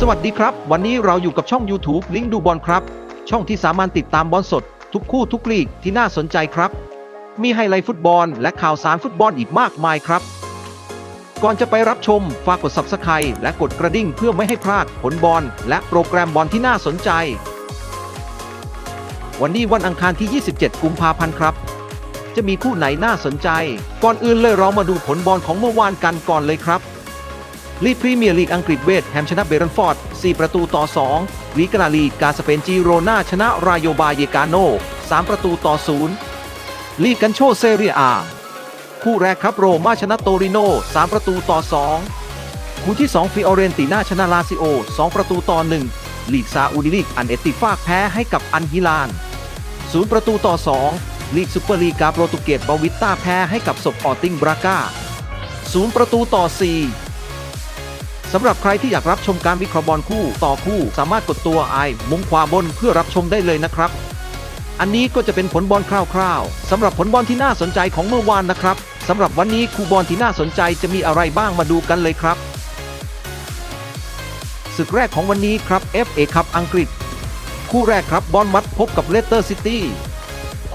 สวัสดีครับ วันนี้เราอยู่กับช่อง YouTube ลิงดูบอลครับ ช่องที่สามารถติดตามบอลสด ทุกคู่ทุกลีกที่น่าสนใจครับ มีไฮไลท์ฟุตบอลและข่าวสารฟุตบอลอีกมากมายครับ ก่อนจะไปรับชมฝากกด Subscribe และกดกระดิ่งเพื่อไม่ให้พลาดผลบอลและโปรแกรมบอลที่น่าสนใจ วันนี้วันอังคารที่ 27 กุมภาพันธ์ครับ จะมีคู่ไหนน่าสนใจ ก่อนอื่นเลยเรามาดูผลบอลของเมื่อวานกันก่อนเลยครับ ลีกพรีเมียร์ลีกอังกฤษเวทแฮมชนะเบรนฟอร์ด 4 ประตูต่อ 2 ลีกาลีกาสเปนจีโรนาชนะรายโยบาเยกาโน 3 ประตูต่อ 0 ลีกกันโชเซเรียอาคู่แรกครับโรมาชนะโตริโน 3 ประตูต่อ 2 คู่ที่ 2 ฟิออเรนติน่าชนะลาซิโอ 2 ประตูต่อ 1 ลีกซาอุดิลีกอันเอติฟากแพ้ให้กับอันฮิลาน 0 ประตูต่อ 2 ลีกซูเปอร์ลีกาโปรตุเกสบาวิตตาแพ้ให้กับศพออติงบราก้า0 ประตูต่อ 4 สำหรับใครที่อยากรับชมการวิเคราะห์บอลคู่ต่อคู่ สามารถกดตัวไอมุมขวาบนเพื่อรับชมได้เลยนะครับ อันนี้ก็จะเป็นผลบอลคร่าวๆสำหรับผลบอลที่น่าสนใจของเมื่อวานนะครับสำหรับวันนี้คู่บอลที่น่าสนใจจะมีอะไรบ้างมาดูกันเลยครับศึกแรกของวันนี้ครับ FA คัพอังกฤษ คู่แรกครับบอลมัดพบกับเลสเตอร์ซิตี้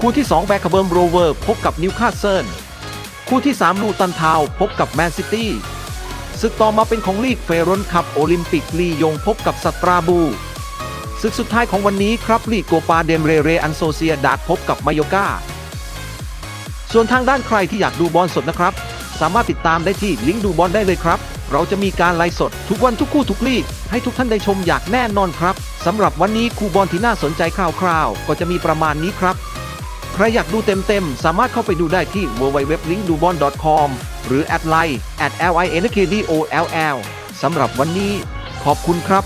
คู่ที่ 2 แบคเบิร์มโรเวอร์พบกับนิวคาสเซิลคู่ที่ 3 ลูตันทาวพบกับแมนซิตี้ ศึกต่อมาเป็นของลีกเฟรนคัพโอลิมปิกลียงพบกับสตราบูศึกสุดท้ายของวันนี้ครับลีกโกปาเดมเรเรอันโซเซียดาดพบกับมายกาส่วนทางด้านใครที่อยากดูบอลสดนะครับ สามารถติดตามได้ที่ลิงก์ดูบอลได้เลยครับ เราจะมีการไลฟ์สดทุกวันทุกคู่ทุกลีก ให้ทุกท่านได้ชมอย่างแน่นอนครับสำหรับวันนี้คู่บอลที่น่าสนใจคร่าวๆ ก็จะมีประมาณนี้ครับ ใครอยากดูเต็มๆ สามารถเข้าไปดูได้ที่ www.linkdubon.com หรือแอดไลน์ at linkdoll สำหรับวันนี้ ขอบคุณครับ